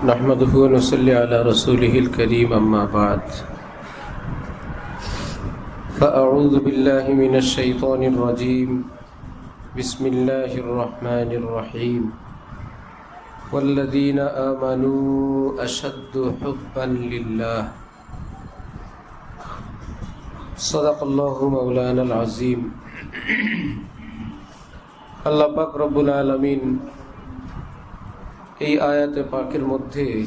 نحمده ونصلي على رسوله الكريم أما بعد. فأعوذ بالله من الشيطان الرجيم. بسم الله الرحمن الرحيم. والذين آمنوا أشد حبا لله. صدق الله مولانا العظيم. الله پاک رب العالمين এই আয়াতে পাকের মধ্যে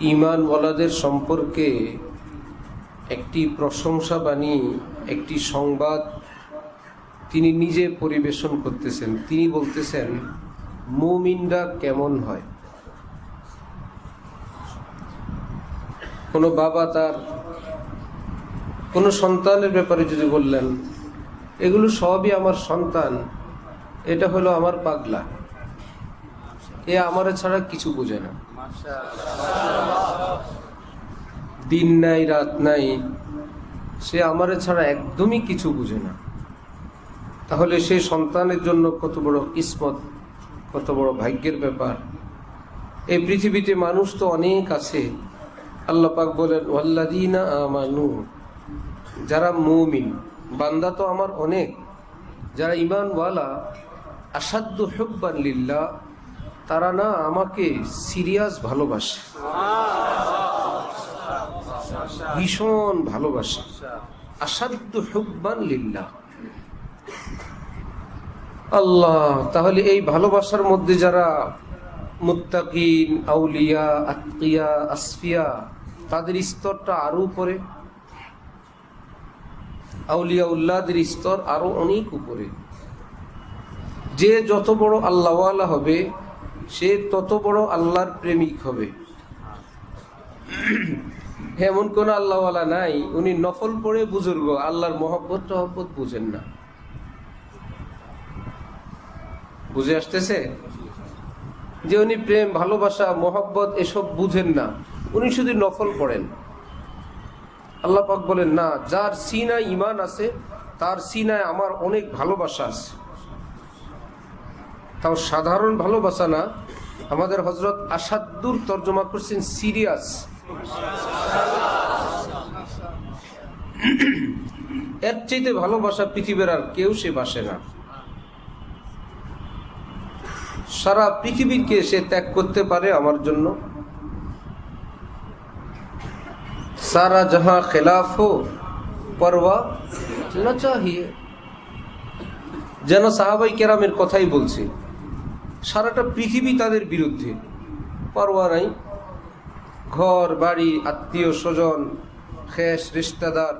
ইমান ওয়ালাদের সম্পর্কে একটি প্রশংসা বাণী, একটি সংবাদ তিনি নিজে পরিবেশন করতেছেন। তিনি বলতেছেন, মুমিনরা কেমন হয়? কোনো বাবা তার, কোনো সন্তানের ব্যাপারে যদি বললেন, এগুলো সবই আমার সন্তান, এটা হলো আমার পাগলা। এ আমার ছাড়া কিছু বোঝে না। দিন নাই রাত নাই সে আমার ছাড়া একদমই কিছু বুঝে না। তাহলে সে সন্তানের জন্য কত বড় কিসমত কত বড় ভাগ্যের ব্যাপার। এই পৃথিবীতে মানুষ তো অনেক আছে। আল্লাহ পাক বলেন ওয়াল্লাদিনা আমানু যারা মৌমিন বান্দা তো আমার অনেক। যারা ইমানওয়ালা আসাধ্য হুব্বান লিল্লাহ তারা না আমাকে সিরিয়াস ভালোবাসে। ভীষণ ভালোবাসে। আসাধ্য হুব্বান লিল্লাহ। আল্লাহ, তাহলে এই ভালোবাসার মধ্যে যারা মুত্তাকিন, আউলিয়া, আতকিয়া, আসফিয়া, তাদের স্তরটা আরও উপরে। আউলিয়া উল্লাদের স্তর আরও অনেক উপরে। যে যত বড় আল্লাহওয়ালা হবে সে তত বড় আল্লাহর প্রেমিক হবে। এমন কোন আল্লাহওয়ালা নাই, উনি নফল পড়ে বুজুর্গ, আল্লাহর মহব্বত টহব্বত বুঝেন না। বুঝে আসতেছে? যে উনি প্রেম, ভালোবাসা, মহব্বত এসব বুঝেন না, উনি শুধু নফল পড়েন। আল্লাহ পাক বলেন, না, যার সিনায় ইমান আছে, তার সিনায় আমার অনেক ভালোবাসা আছে। তাও সাধারণ ভালোবাসা না আমাদের হজরত আসাদুর তর্জমা করছেন সিরিয়াস। এর চাইতে ভালোবাসা পৃথিবীর আর কেউ সে বাসে না। সারা পৃথিবীকে সে ত্যাগ করতে পারে আমার জন্য। সারা যাহা খেলাফ হো পরওয়া যেন সাহাবাই কেরামের কথাই বলছি। সারাটা পৃথিবী তাদের বিরুদ্ধে পরোয়া নাই ঘর বাড়ি আত্মীয় স্বজন খেস রিস্তাদার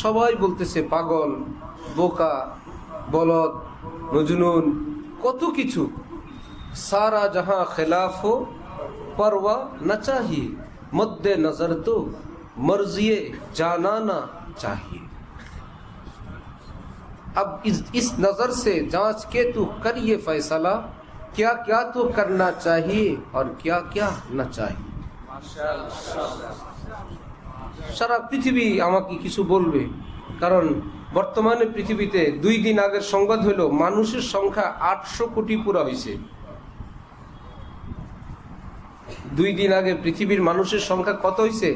সবাই বলতেছে পাগল বোকা বলদ মজনুন কত কিছু সারা জাহাঁ খেলাফ হো পরোয়া না চাহিয়ে मद्दे नजर तो मर्जिए जानाना चाहिए अब इस इस नजर से जांच के तू कर ये फैसला क्या क्या तो करना चाहिए और क्या क्या न चाहिए সারা পৃথিবী আমাকে কিছু বলবে কারণ বর্তমানে পৃথিবীতে দুই দিন আগের সংবাদ হলো মানুষের সংখ্যা আটশো কোটি পুরা হয়েছে দুই দিন আগে পৃথিবীর মানুষের সংখ্যা কত হয়েছে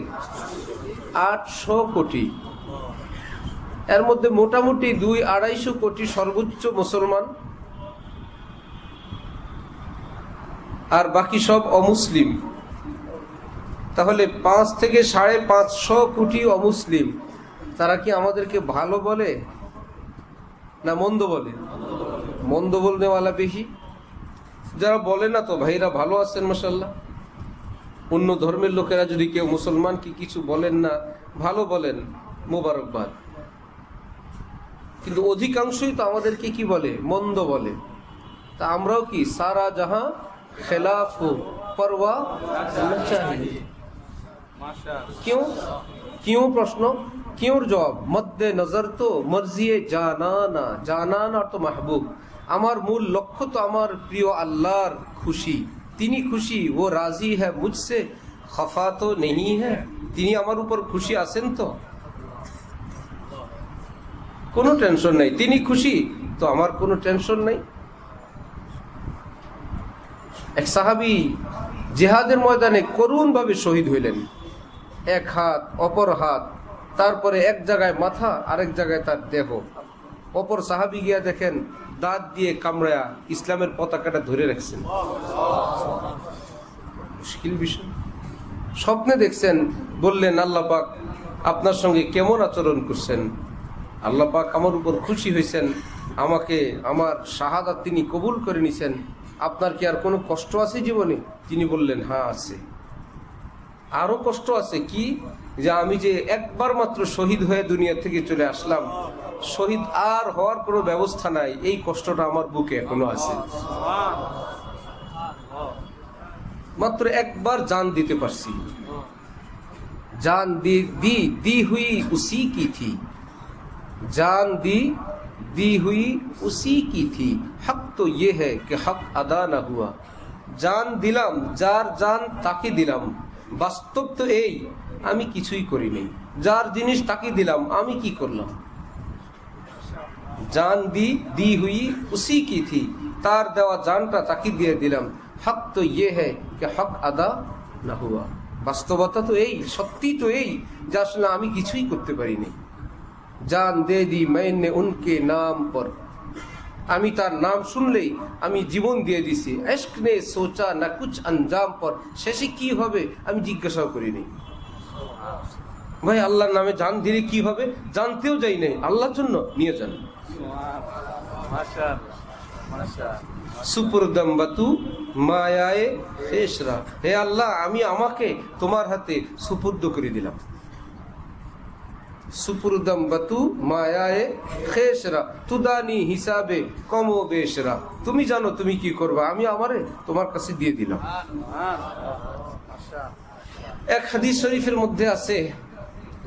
আটশো কোটি এর মধ্যে মোটামুটি দুই আড়াইশো কোটি সর্বোচ্চ মুসলমান আর বাকি সব অমুসলিম। তাহলে পাঁচ থেকে সাড়ে পাঁচশো কোটি অমুসলিম, তারা কি আমাদেরকে ভালো বলে? না মন্দ বলে? মন্দ বলনেওয়ালা বেশি যারা বলে না তো ভাইরা ভালো আছেন মশাল্লাহ অন্য ধর্মের লোকেরা যদি কেউ মুসলমান কি কিছু বলেন না, ভালো বলেন, মোবারকবাদ। কিন্তু অধিকাংশই তো আমাদেরকে কি বলে? মন্দ বলে। তা আমরাও কি সারা জাহাঁ খেলাফ পরওয়া क्यों क्यों प्रश्न क्यों জবাব মধ্যে নজর তো মর্জিয়ে জানানা জানানা তো মাহবুব আমার মূল লক্ষ্য তো আমার প্রিয় আল্লাহর খুশি তিনি খুশি ও রাজি হ্যাঁ মুঝসে খফা তো নেই হ্যাঁ তিনি আমার উপর খুশি আছেন তো কোনো টেনশন নেই তিনি খুশি তো আমার কোনো টেনশন নেই এক সাহাবি জেহাদের ময়দানে করুণভাবে শহীদ হইলেন। এক হাত, অপর হাত, তারপরে এক জায়গায় মাথা, আরেক জায়গায় তার দেহ। অপর সাহাবি গিয়া দেখেন, দাঁত দিয়ে কামড়ায়া ইসলামের পতাকাটা ধরে রাখছেন। মুশকিল বিষয়। স্বপ্নে দেখছেন, বললেন, আল্লাহ পাক আপনার সঙ্গে কেমন আচরণ করছেন? আল্লাহ পাক আমার উপর খুশি হয়েছেন আমাকে, আমার শাহাদাত তিনি কবুল করে নিছেন। আপনার কি আর কোনো কষ্ট আছে জীবনে? তিনি বললেন হ্যাঁ আছে। আরও কষ্ট আছে কি? যে আমি যে একবার মাত্র শহীদ হয়ে দুনিয়া থেকে চলে আসলাম, শহীদ আর হওয়ার কোনো ব্যবস্থা নাই, এই কষ্টটা আমার বুকে এখনও আছে। মাত্র একবার জান দিতে পারছি। জান দি দি দি হুই উসি কি থি? জান দি দি হুই উসি কি থি? हक तो ये है कि हक अदा ना हुआ জান দিলাম যার জান তাকে দিলাম বাস্তব তো এই আমি কিছুই করি নাই যার জিনিস তাকে দিলাম আমি কি করলাম জান দি দি হুই উসি কি থি তার দেওয়া জানটা তাকে দিয়ে দিলাম হক তো ইয়ে হ্যাঁ कि হক আদা না হুয়া বাস্তবতা তো এই সত্যি তো এই যে আসলে আমি কিছুই করতে পারিনি জান দে দি मैंने उनके नाम पर আমি তার নাম শুনলেই আমি জীবন দিয়ে দিছি। এস্ক নে সোচা না কুছ আঞ্জাম পর শেষে কি হবে আমি জিজ্ঞাসাও করিনি। ভাই, আল্লাহর নামে জান দিলে কি হবে? জানতেও যাই নাই। আল্লাহর জন্য নিয়ে যান। সুপুরদম বাতু মায়ায়ে শেষরা। হে আল্লাহ, আমি আমাকে তোমার হাতে সুপুর্দ করে দিলাম। সুপুরদম বাতু মায়ায়ে খেসরা, তুদানি হিসাবে কম বেশরা তুমি জানো তুমি কি করবা? আমি আমারে তোমার কাছে দিয়ে দিলাম। এক হাদিস শরীফের মধ্যে আছে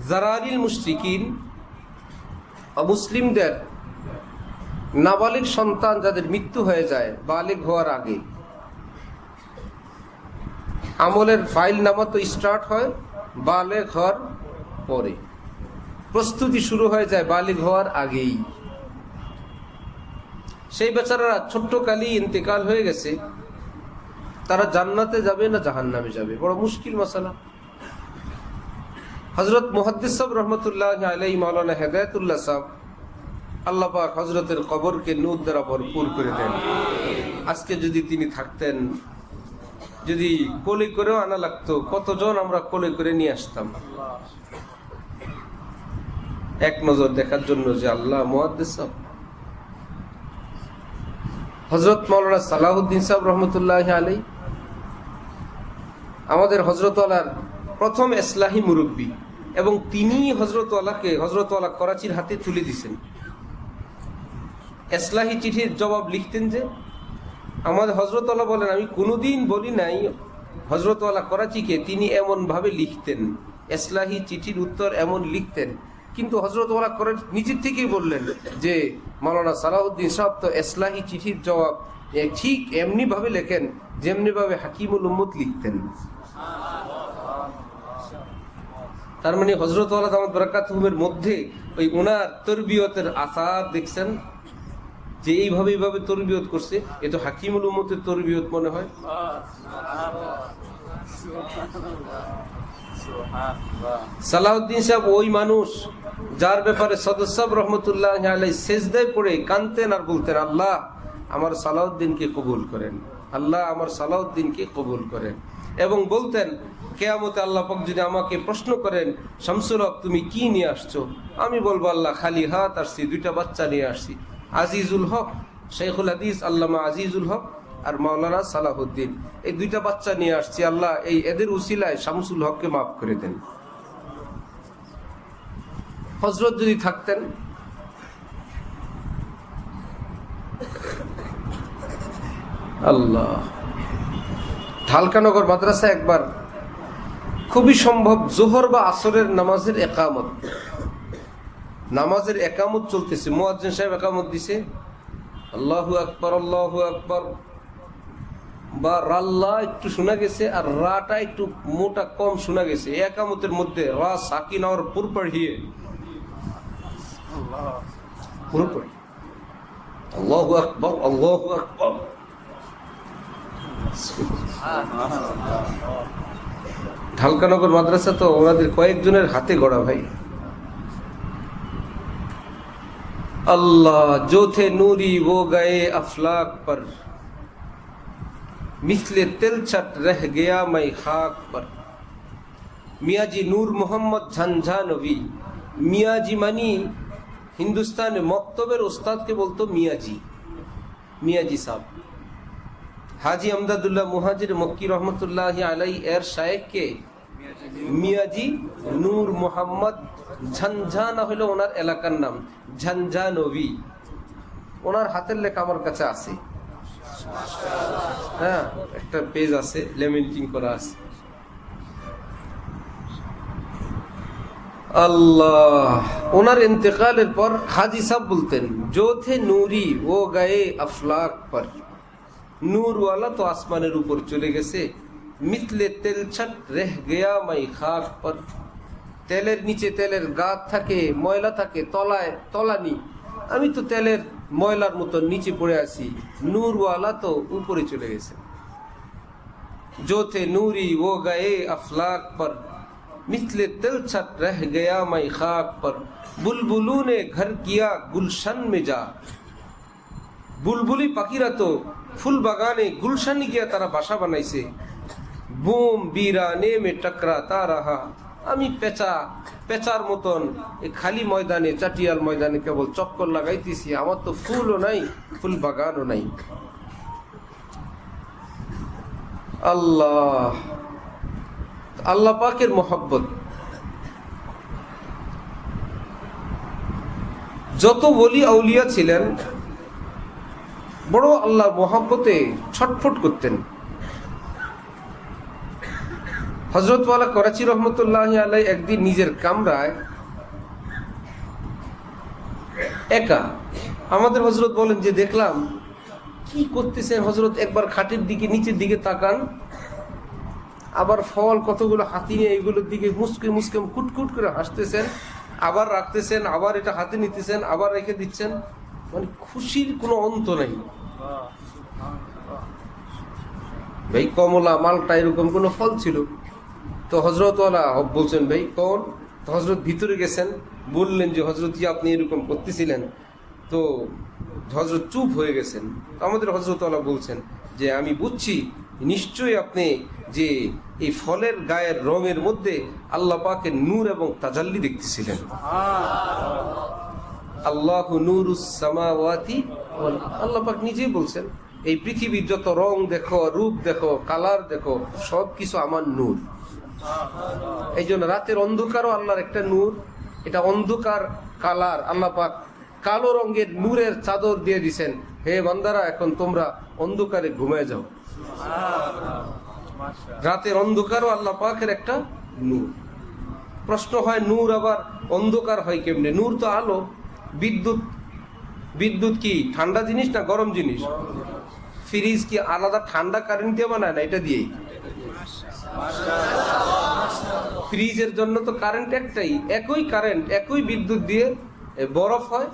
জারারিল মুশরিকিন মুসলিমদের নাবালিক সন্তান যাদের মৃত্যু হয়ে যায় বালিক হওয়ার আগে। আমলের ফাইল নামা তো স্টার্ট হয় বালেক হওয়ার পরে। প্রস্তুতি শুরু হয়ে যায় বালিক হওয়ার আগেই। সেই বেচারারা ছোট্ট কালি ইন্তেকাল হয়ে গেছে। তারা জান্নাতে যাবে না জাহান নামে যাবে? বড় মুশকিল মশালা। হজরত মুহাদ্দিস সাহেব রহমতুল্লাহ আলাই মাওলানা হেদায়তুল্লাহ সাহেব আল্লাহ পাক হজরতের কবরকে নূর দ্বারা ভরপুর করে দেন। আজকে যদি তিনি থাকতেন, যদি কোলে করেও আনা লাগতো, কতজন আমরা কোলে করে নিয়ে আসতাম? এক নজর দেখার জন্য যে আল্লাহ মুহাদ্দিস হজরত মৌলানা সালাহুদ্দিন সাহেব রহমতুল্লাহ আলী আমাদের হজরতওয়ালার প্রথম এসলাহি মুরব্বী এবং তিনি হজরতওয়ালাকে হজরতওয়ালা করাচির হাতে তুলে দিছেন এসলাহি চিঠির জবাব লিখতেন যে, আমাদের হজরতওয়ালা বলেন, আমি কোনোদিন বলি নাই হজরতওয়ালা করাচিকে তিনি এমনভাবে লিখতেন। এসলাহি চিঠির উত্তর এমন লিখতেন কিন্তু হজরতওয়ালা করে নিজের থেকেই বললেন যে, মাওলানা সালাউদ্দিন সাহেব তো এসলাহি চিঠির জবাব ঠিক এমনিভাবে লেখেন যেমনিভাবে হাকিমুল উম্মত লিখতেন। তার মানে হজরত বরাকাতুমের মধ্যে ওই ওনার তরবিয়তের আসার দেখছেন যে এইভাবে এইভাবে তরবিয়ত করছে, এ তো হাকিমুল উম্মতের তরবিয়ত মনে হয়। সালাউদ্দিন সাহেব ওই মানুষ যার ব্যাপারে সদস্য রহমতুল্লাহ আলাই সেজদায় পড়ে কানতেন আর বলতেন, আল্লাহ, আমার সালাউদ্দিনকে কবুল করেন। আল্লাহ, আমার সালাউদ্দিনকে কবুল করেন। এবং বলতেন, কেয়ামতে আল্লাহ পাক যদি আমাকে প্রশ্ন করেন শামসুল হক, তুমি কি নিয়ে আসছো? আমি বলব, আল্লাহ, খালি হাত আসছি, দুইটা বাচ্চা নিয়ে আসছি। আজিজুল হক শেখুল হাদিস, আল্লামা আজিজুল হক আর মাওলানা সালাহুদ্দিন এই দুইটা বাচ্চা নিয়ে আসছি, আল্লাহ, এই এদের উসিলায় শামসুল হককে মাফ করে দেন। হজরত যদি থাকতেন, আল্লাহ, ঢালকানগর মাদ্রাসা একবার খুবই সম্ভব জোহর বা আসরের নামাজের একামত নামাজের একামত চলতেছে, মোয়াজ্জেন সাহেব একামত দিছে, আল্লাহু আকবর আল্লাহু আকবর, বা রাল্লা একটু শোনা গেছে আর রাটা একটু মোটা কম শোনা গেছে। একামতের মধ্যে রা সাকিন আর পুর পড়িয়ে ঢালকানগর মাদ্রাসা তো ওনাদের কয়েকজনের হাতে গড়া ভাই। আল্লাহ জোথে নুরি ও গায়ে আফলাক পর, মিসলে তিলচট রহ গিয়া মাই খাক পর। মিয়াজি নূর মোহাম্মদ ঝঞ্ঝা নবী মিয়াজি মানি হিন্দুস্তানে মক্তবের ওস্তাদকে বলতো মিয়াজি মিয়াজি সাহ হাজি আমদাদুল্লাহ মুহাজির মক্কি রহমতুল্লাহ আলাই এর শায়েককে মিয়াজি নূর মোহাম্মদ ঝঞ্ঝা না হলো ওনার এলাকার নাম, ঝঞ্ঝা নবী। ওনার হাতের লেখা আমার কাছে আছে। হ্যাঁ একটা পেজ আছে, লেমেন্টিং করা আছে। আল্লাহ। ওনার ইন্তেকালের পর হাজি সাহ বলতেন জো নুরি, ও গায়ে আফলাক পর। নূরওয়ালা তো আসমানের উপর চলে গেছে। মিথলে তেল ছাট রেহ গেয়া মাই খাক পর। তেলের নিচে তেলের গাত থাকে, ময়লা থাকে, তলায় তলানি। আমি তো তেলের ময়লার মতো নিচে পড়ে আছি। নূরওয়ালা তো উপরে চলে গেছে। জোথে নুরি, ও গায়ে আফলাক পর। मिसले तिल छत रह गया मैं खाक पर बुलबुलू ने घर किया गुलशन में जा বুলবুলি পাখিরা তো ফুল বাগানে গুলশানি গিয়া তারা বাসা বানাইছে বুম বিরানে মে টকরাতা রাহা আমি পেঁচা পেঁচার মতন এই খালি ময়দানে চাটিয়াল ময়দানে কেবল চক্কর লাগাইতেছি আমার তো ফুলও নাই ফুল বাগানও নাই আল্লাহ আল্লাহ পাকের মোহাব্বত। যত বলি আউলিয়া ছিলেন, বড় আল্লাহ মোহাব্বতে ছটফট করতেন। হজরতওয়ালা করাচি রহমতুল্লাহ আলাই একদিন নিজের কামরায় একা আমাদের হজরত বলেন যে, দেখলাম কি করতেছেন হজরত একবার খাটের দিকে, নিচের দিকে তাকান। আবার ফল কতগুলো হাতি নিয়ে এগুলোর দিকে মুসকে মুসকে কুটকুট করে হাসতেছেন, আবার রাখতেছেন, আবার এটা হাতে নিতেছেন, আবার রেখে দিচ্ছেন। মানে খুশির কোনো অন্ত নাই। ভাই, কমলা মালটা এরকম কোনো ফল ছিল? তো হজরতওয়ালা বলছেন, ভাই, কোন? তো হজরত ভিতরে গেছেন, বললেন যে হজরত আপনি এরকম করতেছিলেন। তো হজরত চুপ হয়ে গেছেন। আমাদের হজরতওয়ালা বলছেন যে, আমি বুঝছি, নিশ্চয়ই আপনি যে এই ফলের গায়ের রঙের মধ্যে আল্লাহ পাকের নূর এবং তাজাল্লি দেখতেছিলেন। আল্লাহ নুরুসামাওয়াতি আল্লাহ পাক নিজেই বলছেন, এই পৃথিবীর যত রং দেখো, রূপ দেখো, কালার দেখো সব কিছু আমার নূর। এই জন্য রাতের অন্ধকারও আল্লাহর একটা নূর। এটা অন্ধকার, কালার। আল্লাহ পাক কালো রঙের নূরের চাদর দিয়ে দিছেন, হে বান্দারা, এখন তোমরা অন্ধকারে ঘুমায় যাও। রাতের অন্ধকারও আল্লাহ পাকের একটা নূর। প্রশ্ন হয়, নূর আবার অন্ধকার হয় কেমনে? নূর তো আলো, বিদ্যুৎ। বিদ্যুৎ কি ঠান্ডা জিনিস না গরম জিনিস? ফ্রিজ কি আলাদা ঠান্ডা কারেন্ট দিয়ে বানায় না এটা দিয়েই? ফ্রিজের জন্য তো কারেন্ট একটাই। একই কারেন্ট একই বিদ্যুৎ দিয়ে বরফ হয়,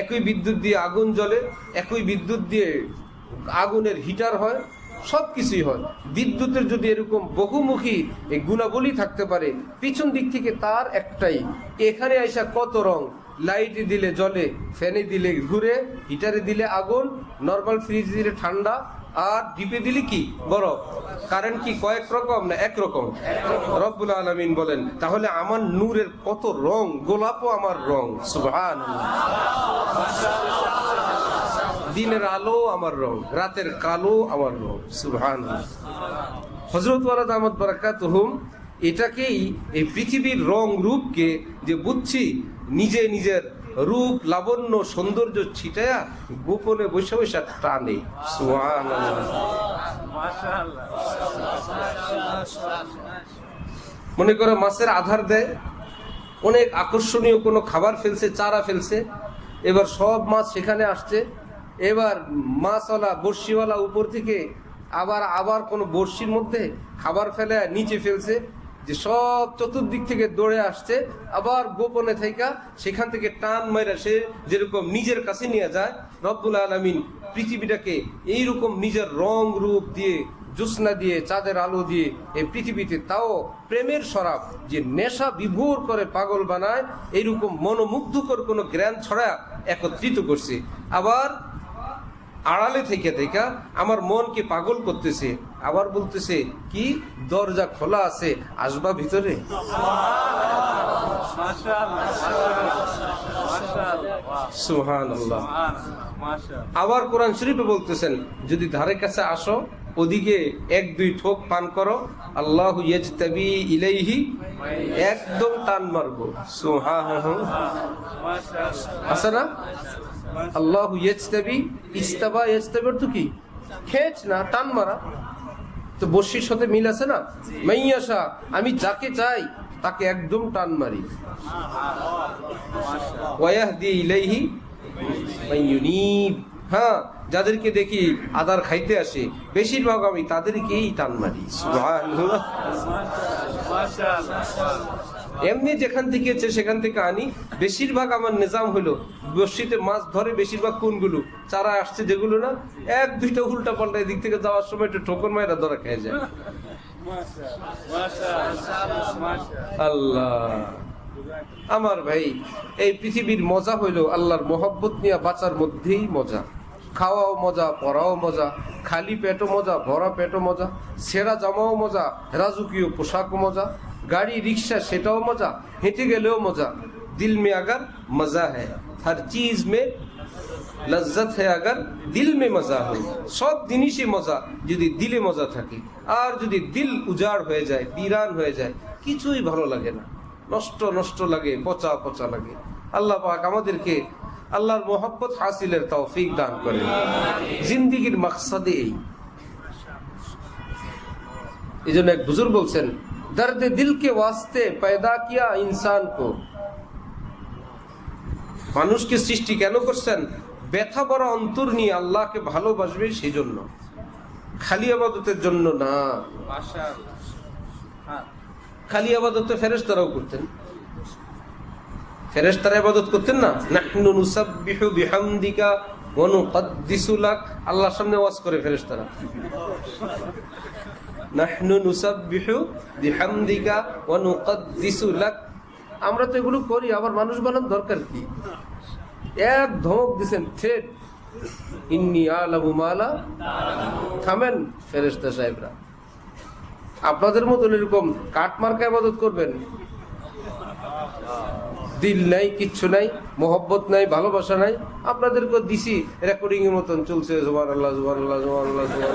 একই বিদ্যুৎ দিয়ে আগুন জ্বলে, একই বিদ্যুৎ দিয়ে আগুনের হিটার হয় সব কিছুই হয়। বিদ্যুতের যদি এরকম বহুমুখী এই গুণাবলী থাকতে পারে, পিছন দিক থেকে তার একটাই, এখানে আইসা কত রং? লাইটে দিলে জলে ফ্যানে দিলে ঘুরে হিটারে দিলে আগুন নর্মাল ফ্রিজ দিলে ঠান্ডা, আর ডিপে দিলে কি? বরফ। কারেন্ট কি কয়েক রকম না এক রকম? রব্বুল আলমিন বলেন, তাহলে আমার নূরের কত রং? গোলাপও আমার রং। সুবহান দিনের আলো আমার রং রাতের কালো আমার রং সুবহান হজরত ওয়ালাদ বারাকাত হুম এটাকেই এই পৃথিবীর রং রূপকে যে বুঝছি, নিজে নিজের রূপ, লাবণ্য, সৌন্দর্য ছিটায়া গোপনে বসে বসে টানে সুবহান মনে করে মাছের আধার দেয়, অনেক আকর্ষণীয় কোনো খাবার ফেলছে, চারা ফেলছে, এবার সব মাছ সেখানে আসছে এবার মাছওয়ালা, বড়শিওয়ালা উপর থেকে আবার আবার কোনো বড়শির মধ্যে খাবার ফেলে নিচে ফেলছে, যে সব চতুর্দিক থেকে দৌড়ে আসছে, আবার গোপনে থাইকা সেখান থেকে টান মাইরা সে যেরকম নিজের কাছে নিয়ে যায়, রব্বুল আলমিন পৃথিবীটাকে এইরকম নিজের রং রূপ দিয়ে, জ্যোৎস্না দিয়ে, চাঁদের আলো দিয়ে এই পৃথিবীতে তাও প্রেমের শরাব যে নেশা বিভোর করে পাগল বানায়, এইরকম মনোমুগ্ধকর কোনো জ্ঞান ছড়া একত্রিত করছে। আবার আড়ালে থেকে থেকে আমার মনকে পাগল করতেছে। আবার বলতেছে, কি? দরজা খোলা আছে, আসবা ভিতরে? আবার কোরআন শরীফে বলতেছেন, যদি ধারে কাছে আসো, ওদিকে এক, দুই ঠোক পান করো, আল্লাহ ইয়েজতাবি ইলাইহি, একদম টান মারবো। সুহান আছে না? আল্লাহ ইয়েজতাবি ইস্তাবা ইয়েজতাবি অর্থ কি? খেচ না, টান মারা। তো বর্ষির সাথে মিল আছে না? মাইয়াশা আমি যাকে চাই, তাকে একদম টান মারি। ওয়াহদি ইলাইহি মাইয়ুনিব হ্যাঁ যাদেরকে দেখি আদার খাইতে আসে, বেশিরভাগ আমি তাদেরকেই টান মারি। সুবহানাল্লাহ। এমনি যেখান থেকে আছে সেখান থেকে আনি। বেশিরভাগ আমার নিজাম হলো বর্ষিতে মাছ ধরে বেশিরভাগ কোনগুলো? চারা আসছে যেগুলো না, এক, দুইটা উল্টা পাল্টা এদিক থেকে যাওয়ার সময় একটু ঠোকর মায়েরা ধরা খেয়ে যায়। আল্লাহ। আমার ভাই, এই পৃথিবীর মজা হইল আল্লাহর মোহব্বত নিয়ে বাঁচার মধ্যেই মজা। খাওয়াও মজা, পড়াও মজা, খালি পেটও মজা, ভরা পেটও মজা, সেরা জামাও মজা, রাজকীয় পোশাকও মজা গাড়ি রিক্সা সেটাও মজা হেঁটে গেলেও মজা দিল মে আগর মজা হ্যাঁ হর চিজ মে লজ্জত হ্যাঁ দিল মে মজা হয় সব জিনিসই মজা যদি দিলে মজা থাকে আর যদি দিল উজাড় হয়ে যায় বিরান হয়ে যায় কিছুই ভালো লাগে না নষ্ট নষ্ট লাগে পচা পচা লাগে আল্লাহ পাক আমাদেরকে আল্লাহর মোহব্বত হাসিলের তৌফিক দান করে জিন্দিগির মাকসাদে এই এই জন্য এক বুজুর বলছেন দর্দ দিল কে ওয়াস্তে पैदा किया इंसान को মানুষকে সৃষ্টি কেন করছেন ব্যথা বড় অন্তর নিয়ে আল্লাহকে ভালোবাসবে সেই জন্য খালি আবাদতের জন্য না খালি আবাদতে ফেরেশতারাও করতেন ফেরেশতারা ইবাদত করতেন না নাহনু নুসাব্বিহু বিহামদিকা ওয়া নুকদ্দিসু লাক আল্লাহর সামনে ওয়াজ করে ফেরেশতারা আমরা তো এগুলো করি, আবার মানুষ বানানোর দরকার কি? এক ধমক দিছেন থ্রেট ইন্নি আলামু মালা। থামেন, ফেরেশতা সাহেবরা। আপনাদের মতন এরকম কাঠ মার্কা ইবাদত করবেন? দিল নাই, কিচ্ছু নাই, মোহব্বত নাই, ভালোবাসা নাই। আপনাদেরকে দিছি রেকর্ডিং এর মতন চলছে জোয়ার আল্লাহ জোয়ার আল্লাহ জোয়ার আল্লাহ জোয়ার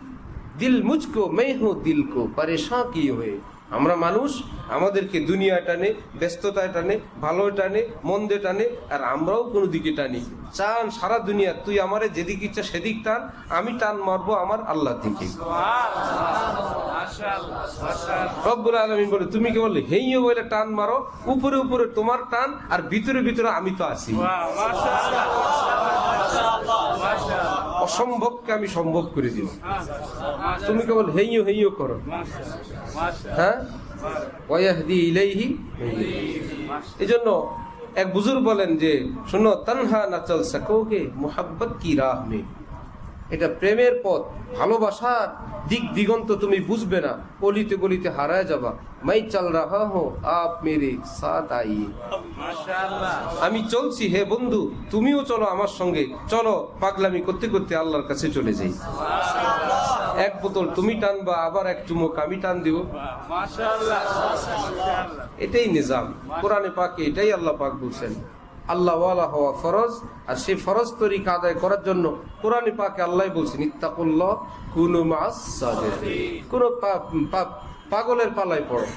দিল মুচকো মেহ দিলকো পরেশা কি হয়ে? আমরা মানুষ, আমাদেরকে দুনিয়া টানে, ব্যস্ততায় টানে, ভালো টানে, মন্দে টানে, আর আমরাও কোনো দিকে টানি। চান সারা দুনিয়া, তুই আমারে যেদিক ইচ্ছা সেদিক টান, আমি টান মারবো আমার আল্লাহ দিকে। আলমী বলে, তুমি কে বলে হেইও বলে টান মারো, উপরে উপরে তোমার টান, আর ভিতরে ভিতরে আমি তো আছি। অসম্ভবকে আমি সম্ভব করে দিব। তুমি কেবল হেইও হেইও করো। হ্যাঁ? ওয়াহদি ইলাইহি এই জন্য এক বুজুর বলেন যে, শোনো, তনহা না চল সकोगे মোহাব্বত কি রাহ মে এটা প্রেমের পথ ভালোবাসার দিক দিগন্ত তুমি বুঝবে না। গলিতে গলিতে হারায় যাবা। মাই চাল রাহা হো আপ মেরে সাথ আইয়ে। আমি চলছি হে বন্ধু তুমিও চলো আমার সঙ্গে। চলো পাগলামি করতে করতে আল্লাহর কাছে চলে যাই। এক বোতল তুমি টানবা আবার এক চুমুক আমি টান দিব। এটাই নিজাম। কোরআনে পাকে এটাই আল্লাহ পাক বলছেন। আল্লাহ ওয়ালা হওয়া ফরজ, আর সেই ফরজ তরিকা আদায় করার জন্য কোরআনে পাকে আল্লাহ বলছেন, ইত্তাকুল্লাহ কুনু মাস। কোন পাগলের পালায় পড়ো।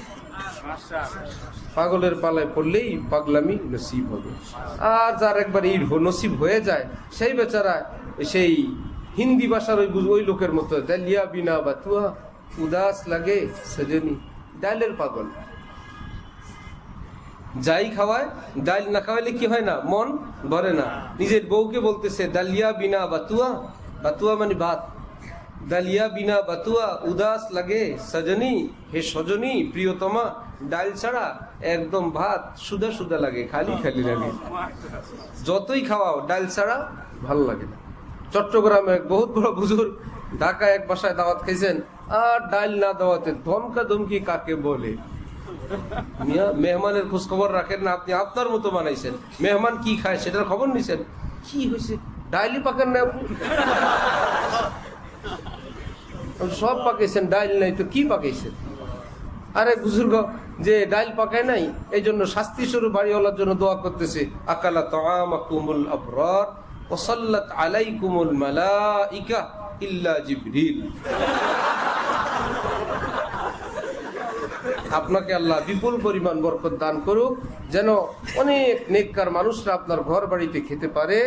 পাগলের পালায় পড়লেই পাগলামি নসিব হবে। আর যার একবার এই নসিব হয়ে যায়, সেই বেচারা সেই হিন্দি ভাষার ওই ওই লোকের মতো, দালিয়া বিনা বা তুয়া উদাস লাগে সজনী। ডালের পাগল। যাই খাওয়ায়, ডাল না খাওয়াইলে কি হয় না? মন ভরে না। নিজের বউকে বলতেছে দালিয়া বিনা বাতুয়া। বাতুয়া মানে ভাত। দালিয়া বিনা বাতুয়া, উদাস লাগে, সজনী, হে সজনী, প্রিয়তমা। ডাল ছাড়া একদম ভাত সুদা সুদা লাগে, খালি খালি লাগে। যতই খাওয়াও, ডাল ছাড়া ভালো লাগে না। চট্টগ্রামে এক বহুত বড় বুজুর ঢাকা এক বাসায় দাওয়াত খাইছেন, আর ডাল না দাওয়াতে ধমকা ধমকি কাকে বলে? মিয়া মেহমানের খোঁজ খবর রাখেন না আপনি আপনার মতো বানাইছেন। মেহমান কি খায় সেটার খবর নিছেন? কি হয়েছে ডাইলি পাকেন না আপনি সব পাকাইছেন ডাইল নাই তো কি পাকাইছেন আরে বুজুর্গ যে ডাইল পাকায় নাই এই জন্য শাস্তি স্বরূপ বাড়িওয়ালার জন্য দোয়া করতেছে। আকালা তামাকুমুল আবরার ওসাল্লাত আলাইকুমুল মালাইকা ইল্লা জিবরিল। আপনাকে আল্লাহ বিপুল পরিমাণ বরকত দান করুক, যেন অনেক নেককার মানুষরা আপনার ঘর বাড়িতে খেতে পারে।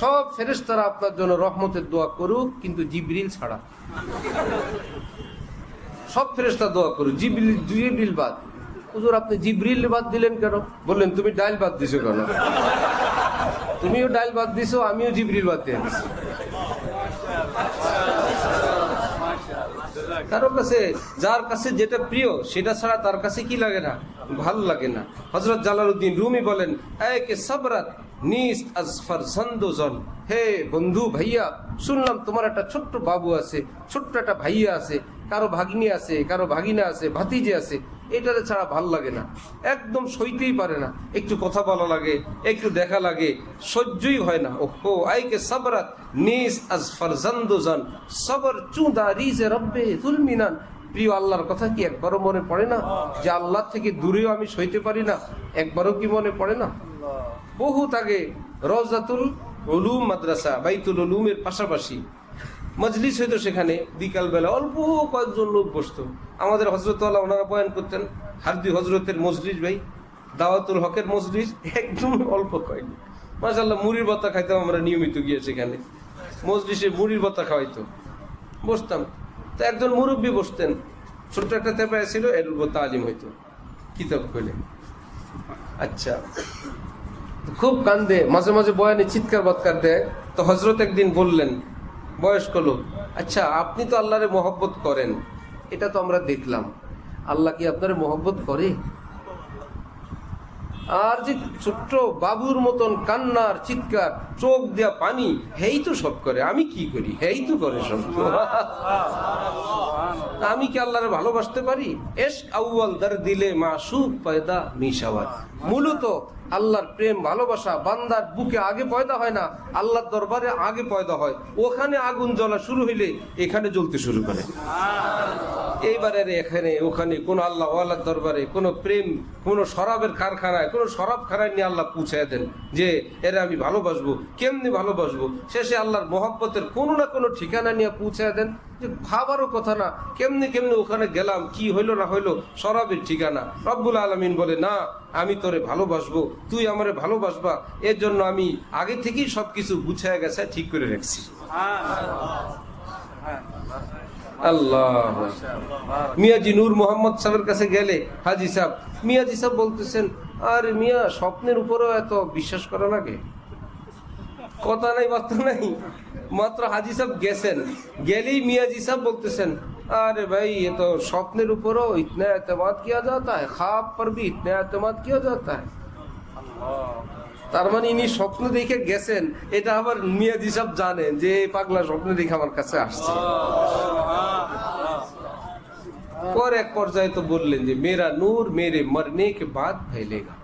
সব ফেরেশতারা আপনার জন্য রহমতের দোয়া করুক, কিন্তু জিবরিল ছাড়া। সব ফেরেশতা দোয়া করুক, জিবরিল জিবরিল বাদ। হুজুর, আপনি জিবরিল বাদ দিলেন কেন? বললেন, তুমি ডাইল বাদ দিছো কেন? তুমিও ডাইল বাদ দিছো, আমিও জিবরিল বাদ দিয়ে দিছি। কারোর কাছে, যার কাছে যেটা প্রিয়, সেটা ছাড়া তার কাছে কি লাগে না? ভালো লাগে না। হজরত জালালউদ্দিন রুমি বলেন একে সবরাত নিস হে বন্ধু ভাইয়া, শুনলাম তোমার একটা ছোট্ট বাবু আছে, ছোট্ট একটা ভাইয়া আছে। কারও ভাগিনী আছে, কারও ভাগিনা আছে, ভাতিজে আছে, এটারে ছাড়া ভালো লাগে না। একদম সইতেই পারে না। একটু কথা বলা লাগে, একটু দেখা লাগে, সহ্যই হয় না। ওহো, আইকে সবরাত নিস আসফার জন্দোজন সবর চুদা রিজে রব্বে তুলমিনান প্রিয় আল্লাহর কথা কি একবারও মনে পড়ে না? যে আল্লাহ থেকে দূরেও আমি সইতে পারি না, একবারও কি মনে পড়ে না? বহুত আগে রজাতুল উলুম মাদ্রাসা, বাইতুল উলুমের পাশাপাশি মজলিস হইতো সেখানে, বিকালবেলা অল্প কয়েকজন লোক বসতো। আমাদের হজরত আল্লাহ ওনারা বয়ান করতেন, হারদি হজরতের মজলিস ভাই, দাওয়াতুল হকের মজলিস, একদম অল্প কয়েক মাসাল্লাহ মুড়ির বত্তা খাইতাম আমরা নিয়মিত গিয়ে সেখানে। মজলিসে মুড়ির বত্তা খাওয়াইতো। বসতাম। তো একজন মুরব্বী বসতেন, ছোট্ট একটা তেপায় ছিল, এর উপর তালিম হইতো। কিতাব খুলে। আচ্ছা। খুব কান্দে, মাঝে মাঝে বয়ানে চিৎকার বৎকার দেয়। তো হজরত একদিন বললেন বয়স্ক লোক। আচ্ছা আপনি তো আল্লাহরে মহব্বত করেন। এটা তো আমরা দেখলাম। আল্লাহ কি আপনারে মহব্বত করে? আর যে ছোট্ট বাবুর মতন কান্নার, চিৎকার, চোখ দেয়া পানি, হেই তো সব করে। আমি কি করি? হেই তো করে সব। আমি কি আল্লাহরে ভালোবাসতে পারি? এস আউয়াল দার দিলে মা মাসুক পয়দা মিশাওয়াত। মূলত আল্লাহর প্রেম, ভালোবাসা, বান্দার বুকে আগে পয়দা হয় না, আল্লাহর দরবারে আগে পয়দা হয়। ওখানে আগুন জ্বলা শুরু হইলে এখানে জ্বলতে শুরু করে। এইবারে এখানে, ওখানে কোন আল্লাহ আল্লাহর দরবারে কোন প্রেম, কোন শরাবের কারখানায়, কোন শরাব খানায় নিয়ে আল্লাহ পৌঁছায় দেন যে, এরা আমি ভালোবাসবো, কেমনি ভালোবাসবো? শেষে আল্লাহর মহব্বতের কোনো না কোনো ঠিকানা নিয়ে পৌঁছায় দেন যে, ভাবারও কথা না, কেমনি কেমনি ওখানে গেলাম, কি হইল না হইল, শরাবের ঠিকানা? রব্বুল আলমিন বলে, না, আমি তোরে ভালোবাসবো তুই আমার ভালোবাসবা এর জন্য আমি আগে থেকেই সবকিছু গুছায় গেছে, ঠিক করে রেখেছি। কাছে এত বিশ্বাস কথা নাই নাই। মাত্র গেছেন। গেলেই মিয়াজি সাহেব বলতেছেন, আরে ভাই এত স্বপ্নের উপরও ইতনা এতমাদ কিয়া যাতা হ্যাঁ খাপ পারবি ভি ইতনা এতমাদ কিয়া যাতা হ্যাঁ। তার মানে ইনি স্বপ্ন দেখে গেছেন, এটা আবার মিয়াজি সব জানেন যে পাগলা স্বপ্ন দেখে আমার কাছে আসছে। পর এক পর্যায়ে তো বললেন যে মেরা নূর মেরে মরনে কে বাদ ফেলেগা।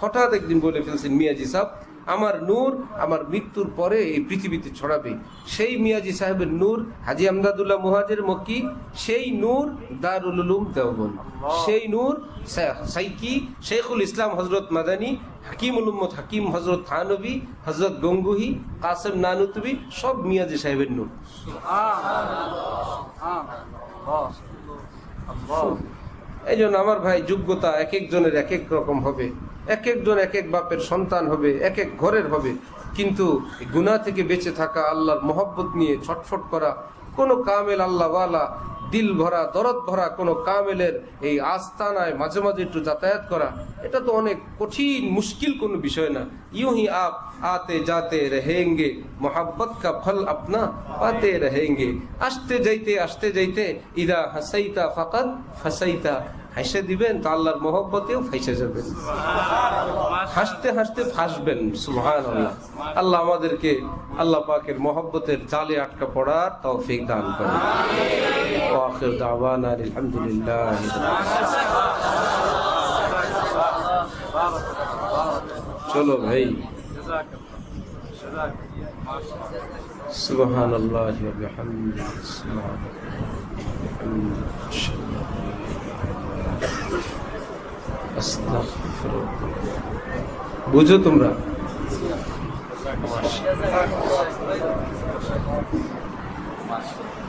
হঠাৎ একদিন বলে ফেলছেন মিয়াজি সাহেব আমার নূর আমার মৃত্যুর পরে এই পৃথিবীতে ছড়াবে। সেই মিয়াজি সাহেবের নূর হাজি আমদাদুল্লাহ মুহাজের মক্কি সেই নূর দারুল উলুম দেওবন সেই নূর সাইকি শেখুল ইসলাম হজরত মাদানী হাকিম উলুম্মদ হাকিম হজরত থানবী হজরত গঙ্গুহি কাসেম নানুতবি সব মিয়াজি সাহেবের নূর। এই জন্য আমার ভাই যোগ্যতা এক একজনের এক এক রকম হবে। এক একজন এক এক বাপের সন্তান হবে, এক এক ঘরের হবে। কিন্তু গুনাহ থেকে বেঁচে থাকা আল্লাহর মহব্বত নিয়ে ছটফট করা কোনো কামেল আল্লাহওয়ালা দিল ভরা, দরদ ভরা কোনো কামেলের এই আস্তানায় মাঝে মাঝে একটু যাতায়াত করা, এটা তো অনেক কঠিন, মুশকিল কোনো বিষয় না। ইউহি আপ, আতে যাতে রেহেঙ্গে, মোহাব্বত কা ফল আপনা পাতে রেহেঙ্গে। আসতে যাইতে আসতে যাইতে, ইদা হাসাইতা ফাকাত ফাসাইতা। হাসে দিবেন তা আল্লাহর মহব্বতেও ফাইসে যাবেন। হাসতে হাসতে ফাঁসবেন সুহান আল্লাহ আল্লাহ আমাদেরকে আল্লাহ পাকের মহব্বতের জালে আটকা পড়ার তৌফিক দান করেন। দাওয়ানা আলহামদুলিল্লাহ চলো ভাই। বিহামদিহি। সুবহান আস্তাগফিরুল্লাহ বুঝো তোমরা।